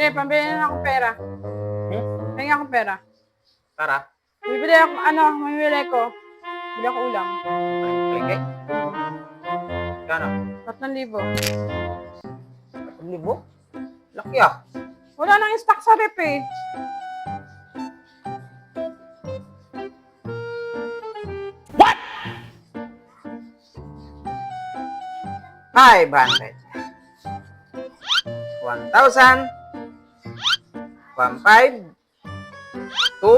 Te, pambili na akong pera. Hmm? Hingi akong pera. Para? Bibili ako, ano, mamimili ko. Bili ako ulam. Palengke? Kano? Tatlong libo. Tatlong libo? Laki ah. Wala nang stock sa rep eh. What? 500. 1,000. From 5 to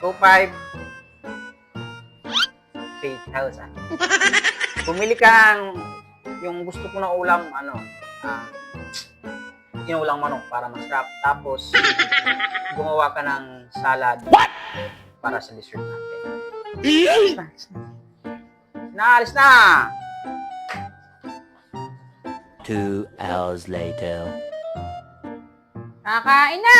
25 3,000. Pumili kang yung gusto ko na ulam, ano, ah, uh, inulang manok para masarap. Tapos, gumawa ka ng salad What? para sa dessert natin. Naalis na! Two hours later. Kakain na!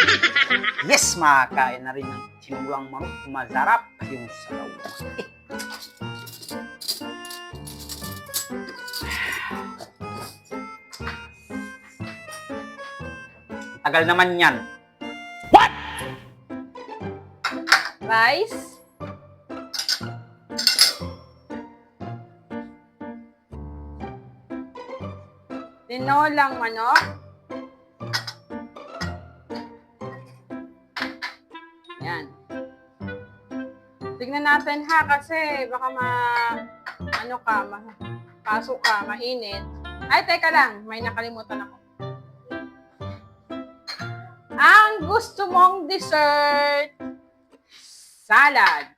Yes, makakain na rin ng sinulang manok. Masarap yung sabaw. Tagal naman yan. Rice. Tinolang manok. Yan. Tignan natin ha kasi baka ma ano ka, ma, pasok ka, mainit. Ay, teka lang, may nakalimutan ako. Ang gusto mong dessert, salad.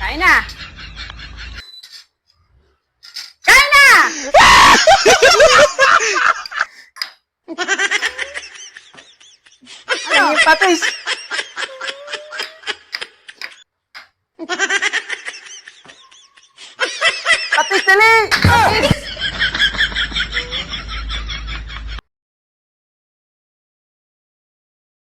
Kain na! Kain na! Ano? Yung patis! patis dali! Patis!